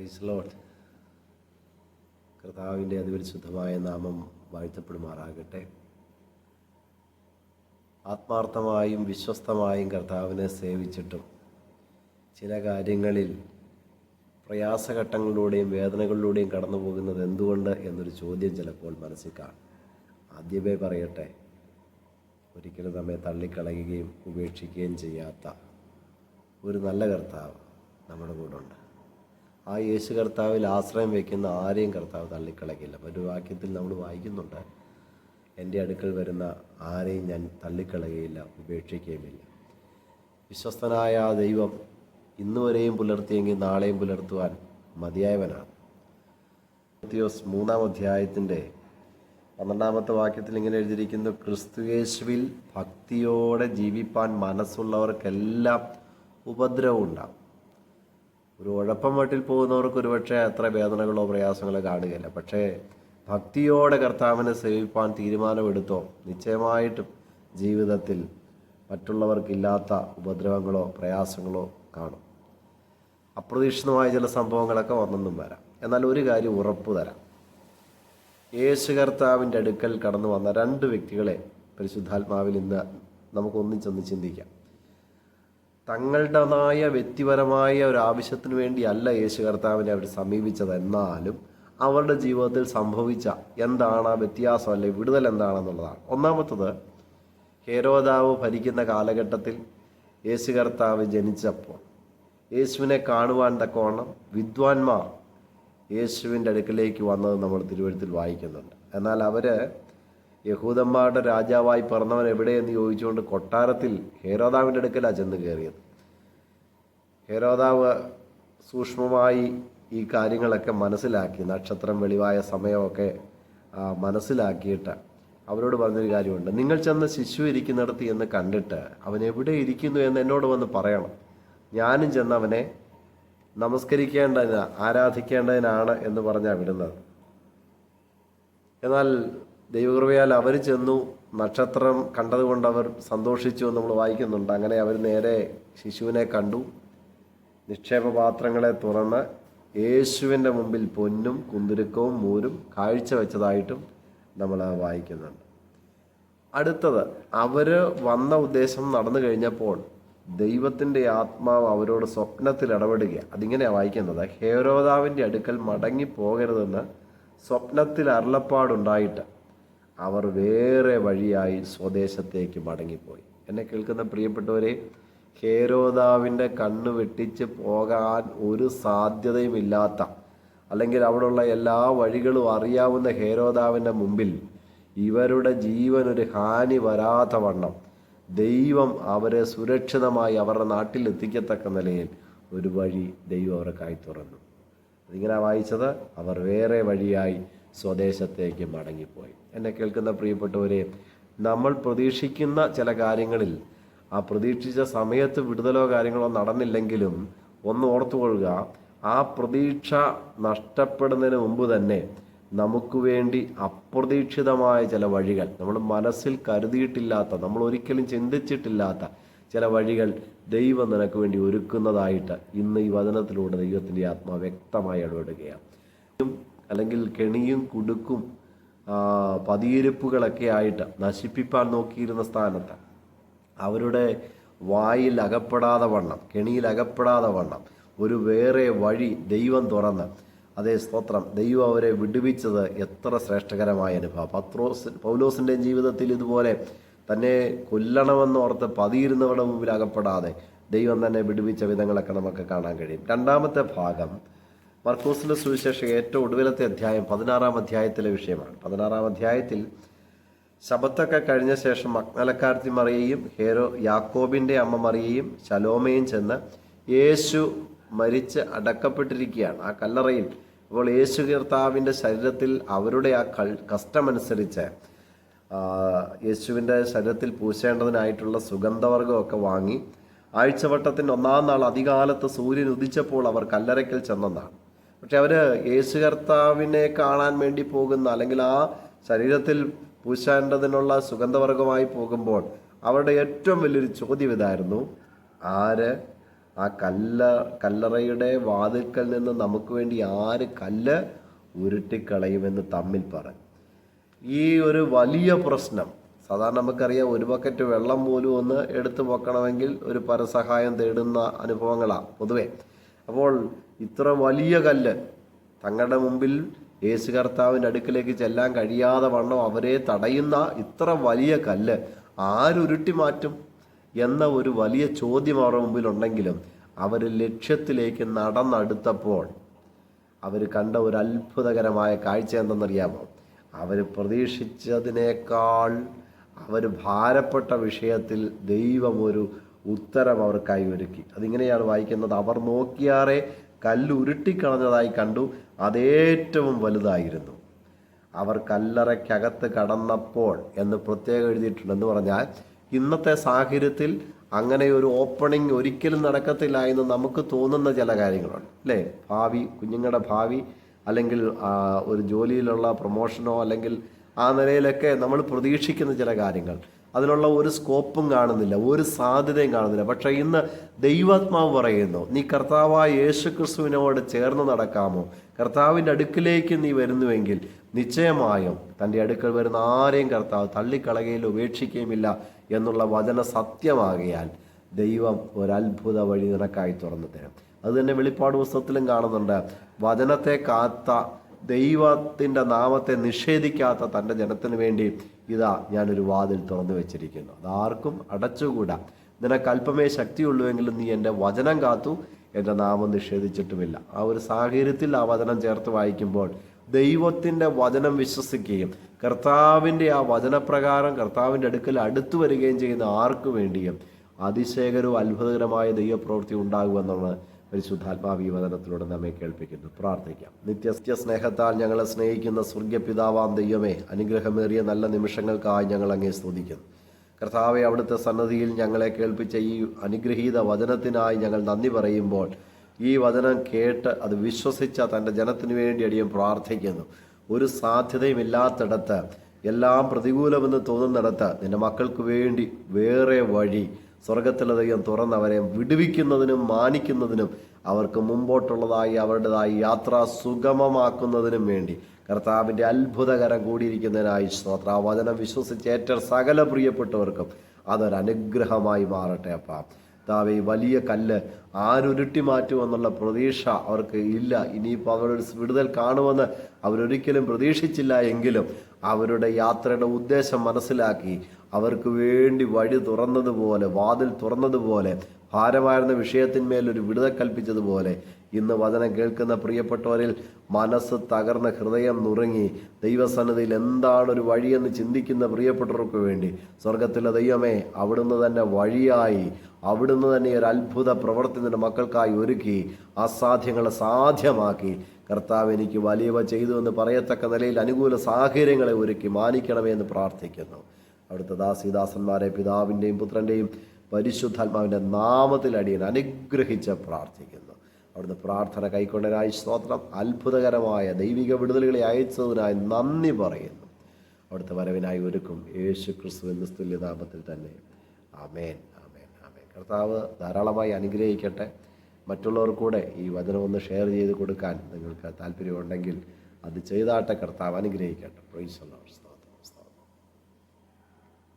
Price load കർത്താവിന്റെ അതിപരിശുദ്ധമായ നാമം വാഴ്ത്തപ്പെടുമാറാകട്ടെ. ആത്മാർത്ഥമായും വിശ്വസ്തമായും കർത്താവിനെ സേവിച്ചിട്ടും ചില കാര്യങ്ങളിൽ പ്രയാസഘട്ടങ്ങളിലൂടെയും വേദനകളിലൂടെയും കടന്നു പോകുന്നത് എന്തുകൊണ്ട് എന്നൊരു ചോദ്യം ചിലപ്പോൾ മനസ്സിൽ കാണും. ആദ്യമേ പറയട്ടെ ഒരിക്കലും നമ്മെ തള്ളിക്കളയുകയും ഉപേക്ഷിക്കുകയും ചെയ്യാത്ത ഒരു നല്ല കർത്താവ് നമ്മുടെ കൂടെ ഉണ്ട്. ആ യേശു കർത്താവിൽ ആശ്രയം വയ്ക്കുന്ന ആരെയും കർത്താവ് തള്ളിക്കളയില്ല ഒരു വാക്യത്തിൽ നമ്മൾ വായിക്കുന്നുണ്ട് എന്റെ അടുക്കൽ വരുന്ന ആരെയും ഞാൻ തള്ളിക്കളയുകയില്ല ഉപേക്ഷിക്കുകയുമില്ല. വിശ്വസ്തനായ ആ ദൈവം ഇന്നുവരെയും പുലർത്തിയെങ്കിൽ നാളെയും പുലർത്തുവാൻ മതിയായവനാണ്. മത്തിയോസ് മൂന്നാം അധ്യായത്തിന്റെ പന്ത്രണ്ടാമത്തെ വാക്യത്തിൽ ഇങ്ങനെ എഴുതിയിരിക്കുന്നു ക്രിസ്തുയേശുവിൽ ഭക്തിയോടെ ജീവിപ്പാൻ മനസ്സുള്ളവർക്കെല്ലാം ഉപദ്രവം ഉണ്ടാവും ഒരു ഉഴപ്പം വീട്ടിൽ പോകുന്നവർക്ക് ഒരുപക്ഷെ അത്ര വേദനകളോ പ്രയാസങ്ങളോ കാണുകയില്ല. പക്ഷേ ഭക്തിയോടെ കർത്താവിനെ സേവിപ്പാൻ തീരുമാനമെടുത്തോ നിശ്ചയമായിട്ടും ജീവിതത്തിൽ മറ്റുള്ളവർക്കില്ലാത്ത ഉപദ്രവങ്ങളോ പ്രയാസങ്ങളോ കാണും. അപ്രതീക്ഷിതമായ ചില സംഭവങ്ങളൊക്കെ വന്നെന്നും വരാം. എന്നാൽ ഒരു കാര്യം ഉറപ്പ് തരാം. യേശു കർത്താവിന്റെ അടുക്കൽ കടന്നു വന്ന രണ്ട് വ്യക്തികളെ പരിശുദ്ധാത്മാവിൽ ഇന്ന് നമുക്ക് ഒന്നിച്ചൊന്ന് ചിന്തിക്കാം. തങ്ങളുടേതായ വ്യക്തിപരമായ ഒരു ആവശ്യത്തിന് വേണ്ടിയല്ല യേശു കർത്താവിനെ അവർ സമീപിച്ചത്. എന്നാലും അവരുടെ ജീവിതത്തിൽ സംഭവിച്ച എന്താണ് ആ വ്യത്യാസം അല്ലെ വിടുതൽ എന്താണെന്നുള്ളതാണ്. ഒന്നാമത്തത് ഹേരോദാവ് ഭരിക്കുന്ന കാലഘട്ടത്തിൽ യേശു കർത്താവ് ജനിച്ചപ്പോൾ യേശുവിനെ കാണുവാൻ തക്കവണ്ണം വിദ്വാൻമാർ യേശുവിന്റെ അടുക്കലേക്ക് വന്നത് നമ്മൾ തിരുവഴുത്തിൽ വായിക്കുന്നുണ്ട്. എന്നാൽ അവർ യഹൂദന്മാരുടെ രാജാവായി പിറന്നവൻ എവിടെയെന്ന് ചോദിച്ചുകൊണ്ട് കൊട്ടാരത്തിൽ ഹേരോദാവിന്റെ അടുക്കലാണ് ചെന്ന് കയറിയത്. ഹേരോദാവ് സൂക്ഷ്മമായി ഈ കാര്യങ്ങളൊക്കെ മനസ്സിലാക്കി നക്ഷത്രം വെളിവായ സമയമൊക്കെ മനസ്സിലാക്കിയിട്ട് അവരോട് പറഞ്ഞൊരു കാര്യമുണ്ട്. നിങ്ങൾ ചെന്ന് ശിശു ഇരിക്കുന്നിടത്ത് എന്ന് കണ്ടിട്ട് അവൻ എവിടെ ഇരിക്കുന്നു എന്ന് എന്നോട് വന്ന് പറയണം. ഞാനും ചെന്ന് അവനെ നമസ്കരിക്കേണ്ടതിന് ആരാധിക്കേണ്ടതിനാണ് എന്ന് പറഞ്ഞാണ് വിടുന്നത്. എന്നാൽ ദൈവകൃപയാൽ അവർ ചെന്നു. നക്ഷത്രം കണ്ടതുകൊണ്ട് അവർ സന്തോഷിച്ചു എന്ന് നമ്മൾ വായിക്കുന്നുണ്ട്. അങ്ങനെ അവർ നേരെ ശിശുവിനെ കണ്ടു. നിക്ഷേപപാത്രങ്ങളെ തുറന്ന് യേശുവിന്റെ മുമ്പിൽ പൊന്നും കുന്തിരുക്കവും മൂരും കാഴ്ച വെച്ചതായിട്ടും നമ്മൾ വായിക്കുന്നുണ്ട്. അടുത്തത് അവർ വന്ന ഉദ്ദേശം നടന്നു കഴിഞ്ഞപ്പോൾ ദൈവത്തിന്റെ ആത്മാവ് അവരോട് സ്വപ്നത്തിൽ ഇടപെടുക അതിങ്ങനെയാണ് വായിക്കുന്നത്. ഹേരോദാവിന്റെ അടുക്കൽ മടങ്ങി പോകരുതെന്ന് സ്വപ്നത്തിൽ അരുളപ്പാടുണ്ടായിട്ട് അവർ വേറെ വഴിയായി സ്വദേശത്തേക്ക് മടങ്ങിപ്പോയി. എന്നെ കേൾക്കുന്ന പ്രിയപ്പെട്ടവരെ ഹേരോദാവിന്റെ കണ്ണ് വെട്ടിച്ച് പോകാൻ ഒരു സാധ്യതയുമില്ലാത്ത അല്ലെങ്കിൽ അവിടെയുള്ള എല്ലാ വഴികളും അറിയാവുന്ന ഹേരോദാവിന്റെ മുമ്പിൽ ഇവരുടെ ജീവൻ ഒരു ഹാനി വരാത്ത വണ്ണം ദൈവം അവരെ സുരക്ഷിതമായി അവരുടെ നാട്ടിൽ എത്തിക്കത്തക്ക നിലയിൽ ഒരു വഴി ദൈവം അവർക്കായി തുറന്നു അതിങ്ങനെ വായിച്ചത് അവർ വേറെ വഴിയായി സ്വദേശത്തേക്ക് മടങ്ങിപ്പോയി. എന്നെ കേൾക്കുന്ന പ്രിയപ്പെട്ടവരെ നമ്മൾ പ്രതീക്ഷിക്കുന്ന ചില കാര്യങ്ങളിൽ ആ പ്രതീക്ഷിച്ച സമയത്ത് വിടുതലോ കാര്യങ്ങളോ നടന്നില്ലെങ്കിലും ഒന്ന് ഓർത്തുകൊള്ളുക ആ പ്രതീക്ഷ നഷ്ടപ്പെടുന്നതിന് മുമ്പ് തന്നെ നമുക്ക് വേണ്ടി അപ്രതീക്ഷിതമായ ചില വഴികൾ നമ്മൾ മനസ്സിൽ കരുതിയിട്ടില്ലാത്ത നമ്മൾ ഒരിക്കലും ചിന്തിച്ചിട്ടില്ലാത്ത ചില വഴികൾ ദൈവം നിനക്ക് വേണ്ടി ഒരുക്കുന്നതായിട്ട് ഇന്ന് ഈ വചനത്തിലൂടെ ദൈവത്തിന്റെ ആത്മാ വ്യക്തമായി ഇടപെടുകയാണ്. അല്ലെങ്കിൽ കെണിയും കുടുക്കും പതിയിരുപ്പുകളൊക്കെ ആയിട്ട് നശിപ്പിപ്പാൻ നോക്കിയിരുന്ന സ്ഥാനത്ത് അവരുടെ വായിൽ അകപ്പെടാതെ വണ്ണം കെണിയിൽ അകപ്പെടാതെ വണ്ണം ഒരു വേറെ വഴി ദൈവം തുറന്ന്. അതേ സ്തോത്രം. ദൈവം അവരെ വിടുവിച്ചത് എത്ര ശ്രേഷ്ഠകരമായ അനുഭവം. പത്രോസ് പൗലോസിന്റെ ജീവിതത്തിൽ ഇതുപോലെ തന്നെ കൊല്ലണമെന്നോർത്ത് പതിയിരുന്നവരുടെ മുമ്പിൽ അകപ്പെടാതെ ദൈവം തന്നെ വിടുവിച്ച വിധങ്ങളൊക്കെ നമുക്ക് കാണാൻ കഴിയും. രണ്ടാമത്തെ ഭാഗം മർക്കോസിന്റെ സുവിശേഷം ഏറ്റവും ഒടുവിലത്തെ അധ്യായം പതിനാറാം അധ്യായത്തിലെ വിഷയമാണ്. പതിനാറാം അധ്യായത്തിൽ ശബത്തൊക്കെ കഴിഞ്ഞ ശേഷം മഗ്നലക്കാർത്തി മറിയയും ഹേരോ യാക്കോബിന്റെ അമ്മ മറിയയും ശലോമയും ചെന്ന് യേശു മരിച്ച് അടക്കപ്പെട്ടിരിക്കുകയാണ്. ആ കല്ലറയിൽ അപ്പോൾ യേശു കീർത്താവിന്റെ ശരീരത്തിൽ അവരുടെ ആ കഷ്ടമനുസരിച്ച് യേശുവിന്റെ ശരീരത്തിൽ പൂശേണ്ടതിനായിട്ടുള്ള സുഗന്ധവർഗമൊക്കെ വാങ്ങി ആഴ്ചവട്ടത്തിന്റെ ഒന്നാം നാൾ അധികാലത്ത് സൂര്യൻ ഉദിച്ചപ്പോൾ അവർ കല്ലറയ്ക്കൽ ചെന്നെന്നാണ്. പക്ഷെ അവർ യേശു കർത്താവിനെ കാണാൻ വേണ്ടി പോകുന്ന അല്ലെങ്കിൽ ആ ശരീരത്തിൽ പൂശേണ്ടതിനുള്ള സുഗന്ധവർഗമായി പോകുമ്പോൾ അവരുടെ ഏറ്റവും വലിയൊരു ചോദ്യം ഇതായിരുന്നു. ആര്? ആ കല്ല കല്ലറയുടെ വാതിൽക്കൽ നിന്ന് നമുക്ക് വേണ്ടി ആര് കല്ല് ഉരുട്ടിക്കളയുമെന്ന് തമ്മിൽ പറഞ്ഞു ഈ ഒരു വലിയ പ്രശ്നം സാധാരണ നമുക്കറിയാം ഒരു ബക്കറ്റ് വെള്ളം പോലും ഒന്ന് എടുത്തു പോക്കണമെങ്കിൽ ഒരു പരസഹായം തേടുന്ന അനുഭവങ്ങളാണ് പൊതുവേ. അപ്പോൾ ഇത്ര വലിയ കല്ല്. തങ്ങളുടെ മുമ്പിൽ യേശു കർത്താവിന്റെ അടുക്കിലേക്ക് ചെല്ലാൻ കഴിയാതെ വണ്ണം അവരെ തടയുന്ന ഇത്ര വലിയ കല്ല്. ആരുരുട്ടി മാറ്റും? എന്ന ഒരു വലിയ ചോദ്യം അവരുടെ മുമ്പിലുണ്ടെങ്കിലും അവർ ലക്ഷ്യത്തിലേക്ക് നടന്നെടുത്തപ്പോൾ അവർ കണ്ട ഒരു അത്ഭുതകരമായ കാഴ്ച എന്തെന്നറിയാമോ? അവർ പ്രതീക്ഷിച്ചതിനേക്കാൾ അവർ ഭാരപ്പെട്ട വിഷയത്തിൽ ദൈവം ഒരു ഉത്തരം അവർക്കായി ഒരുക്കി. അതിങ്ങനെയാണ് വായിക്കുന്നത്. അവർ നോക്കിയാറെ കല്ല് ഉരുട്ടിക്കളഞ്ഞതായി കണ്ടു. അതേറ്റവും വലുതായിരുന്നു. അവർ കല്ലറയ്ക്കകത്ത് കടന്നപ്പോൾ എന്ന് പ്രത്യേകം എഴുതിയിട്ടുണ്ട് എന്ന് പറഞ്ഞാൽ ഇന്നത്തെ സാഹചര്യത്തിൽ അങ്ങനെ ഒരു ഓപ്പണിംഗ് ഒരിക്കലും നടക്കത്തില്ല എന്ന് നമുക്ക് തോന്നുന്ന ചില കാര്യങ്ങളുണ്ട് അല്ലേ? ഭാവി കുഞ്ഞുങ്ങളുടെ ഭാവി അല്ലെങ്കിൽ ഒരു ജോലിയിലുള്ള പ്രൊമോഷനോ അല്ലെങ്കിൽ ആ നിലയിലൊക്കെ നമ്മൾ പ്രതീക്ഷിക്കുന്ന ചില കാര്യങ്ങൾ. അതിനുള്ള ഒരു സ്കോപ്പും കാണുന്നില്ല ഒരു സാധ്യതയും കാണുന്നില്ല. പക്ഷേ ഇന്ന് ദൈവാത്മാവ് പറയുന്നു നീ കർത്താവായ യേശു ക്രിസ്തുവിനോട് ചേർന്ന് നടക്കാമോ? കർത്താവിന്റെ അടുക്കിലേക്ക് നീ വരുന്നുവെങ്കിൽ നിശ്ചയമായും തന്റെ അടുക്കൽ വരുന്ന ആരെയും കർത്താവ് തള്ളിക്കളകയിൽ ഉപേക്ഷിക്കുകയുമില്ല എന്നുള്ള വചന സത്യമാകിയാൽ ദൈവം ഒരത്ഭുത വഴി നിനക്കായി തുറന്നു തരും. അത് തന്നെ വെളിപ്പാട് പുസ്തകത്തിലും കാണുന്നുണ്ട് വചനത്തെ കാത്ത ദൈവത്തിന്റെ നാമത്തെ നിഷേധിക്കാത്ത തന്റെ ജനത്തിന് വേണ്ടി ഇതാ ഞാനൊരു വാതിൽ തുറന്നു വെച്ചിരിക്കുന്നു. അതാർക്കും അടച്ചുകൂടാ. നിനക്ക് അല്പമേ ശക്തിയുള്ളൂവെങ്കിലും നീ എന്റെ വചനം കാത്തു എന്റെ നാമം നിഷേധിച്ചിട്ടുമില്ല. ആ ഒരു സാഹചര്യത്തിൽ ആ വചനം ചേർത്ത് വായിക്കുമ്പോൾ ദൈവത്തിന്റെ വചനം വിശ്വസിക്കുകയും കർത്താവിന്റെ ആ വചനപ്രകാരം കർത്താവിന്റെ അടുക്കൽ അടുത്തു വരികയും ചെയ്യുന്ന ആർക്കു വേണ്ടിയും അതിശയകരവും അത്ഭുതകരമായ ദൈവപ്രവൃത്തി ഉണ്ടാകുമെന്നാണ് പരിശുദ്ധാത്മാവ് വചനത്തിലൂടെ നമ്മെ കേൾപ്പിക്കുന്നു. പ്രാർത്ഥിക്കാം. നിത്യസ്ത്യ സ്നേഹത്താൽ ഞങ്ങളെ സ്നേഹിക്കുന്ന സ്വർഗപിതാവാം ദൈവമേ അനുഗ്രഹമേറിയ നല്ല നിമിഷങ്ങൾക്കായി ഞങ്ങൾ അങ്ങേ സ്തുതിക്കുന്നു. കർത്താവെ അവിടുത്തെ സന്നദ്ധിയിൽ ഞങ്ങളെ കേൾപ്പിച്ച ഈ അനുഗ്രഹീത വചനത്തിനായി ഞങ്ങൾ നന്ദി പറയുമ്പോൾ ഈ വചനം കേട്ട് അത് വിശ്വസിച്ച തന്റെ ജനത്തിനു വേണ്ടി അടിയും പ്രാർത്ഥിക്കുന്നു. ഒരു സാധ്യതയുമില്ലാത്തിടത്ത് എല്ലാം പ്രതികൂലമെന്ന് തോന്നുന്നിടത്ത് നിന്റെ മക്കൾക്ക് വേണ്ടി വേറെ വഴി സ്വർഗത്തിലെ ദൈവം തുറന്നവരെ വിടുവിക്കുന്നതിനും മാനിക്കുന്നതിനും അവർക്ക് മുമ്പോട്ടുള്ളതായി അവരുടേതായി യാത്ര സുഗമമാക്കുന്നതിനും വേണ്ടി. കർത്താവിന്റെ അത്ഭുതകരം കൂടിയിരിക്കുന്നതിനായി സ്തോത്ര വിശ്വസിച്ച് ഏറ്റ സകല പ്രിയപ്പെട്ടവർക്കും അതൊരനുഗ്രഹമായി മാറട്ടെ അപ്പ. ഈ വലിയ കല്ല് ആരുരുട്ടി മാറ്റുമെന്നുള്ള പ്രതീക്ഷ അവർക്ക് ഇല്ല. ഇനിയിപ്പോൾ അവരുടെ വിടുതൽ കാണുമെന്ന് അവരൊരിക്കലും പ്രതീക്ഷിച്ചില്ല എങ്കിലും അവരുടെ യാത്രയുടെ ഉദ്ദേശം മനസ്സിലാക്കി അവർക്ക് വേണ്ടി വഴി തുറന്നതുപോലെ വാതിൽ തുറന്നതുപോലെ ഭാരമായിരുന്ന വിഷയത്തിന്മേൽ ഒരു വിടുതൽ കൽപ്പിച്ചതുപോലെ ഇന്ന് വചനം കേൾക്കുന്ന പ്രിയപ്പെട്ടവരിൽ മനസ്സ് തകർന്ന ഹൃദയം നുറുങ്ങി ദൈവസന്നതിയിൽ എന്താണ് ഒരു വഴിയെന്ന് ചിന്തിക്കുന്ന പ്രിയപ്പെട്ടവർക്ക് വേണ്ടി സ്വർഗത്തിലെ ദൈവമേ അവിടുന്ന് തന്നെ വഴിയായി അവിടുന്ന് തന്നെ ഒരു അത്ഭുത പ്രവർത്തനത്തിന്റെ മക്കൾക്കായി ഒരുക്കി അസാധ്യങ്ങളെ സാധ്യമാക്കി. കർത്താവ് എനിക്ക് വലിയവ ചെയ്തു എന്ന് പറയത്തക്ക നിലയിൽ അനുകൂല സാഹചര്യങ്ങളെ ഒരുക്കി മാനിക്കണമേ എന്ന് പ്രാർത്ഥിക്കുന്നു. അവിടുത്തെ ദാസിദാസന്മാരെ പിതാവിന്റെയും പുത്രന്റെയും പരിശുദ്ധാത്മാവിന്റെ നാമത്തിൽ അടിയൻ അനുഗ്രഹിച്ച് പ്രാർത്ഥിക്കുന്നു. അവിടുന്ന് പ്രാർത്ഥന കൈക്കൊണ്ടതിനായി സ്തോത്രം അത്ഭുതകരമായ ദൈവിക വിടുതലുകളെ അയച്ചതിനായി നന്ദി പറയുന്നു. അവിടുത്തെ വരവിനായി ഒരുക്കും യേശു ക്രിസ്തു എന്ന തുല്യനാമത്തിൽ തന്നെ. ആമേൻ ആമേൻ ആമേൻ. കർത്താവ് ധാരാളമായി അനുഗ്രഹിക്കട്ടെ. മറ്റുള്ളവർ കൂടെ ഈ വചനം ഒന്ന് ഷെയർ ചെയ്ത് കൊടുക്കാൻ നിങ്ങൾക്ക് താല്പര്യമുണ്ടെങ്കിൽ അത് ചെയ്താട്ടെ. കർത്താവ് അനുഗ്രഹിക്കട്ടെ. Praise Allah.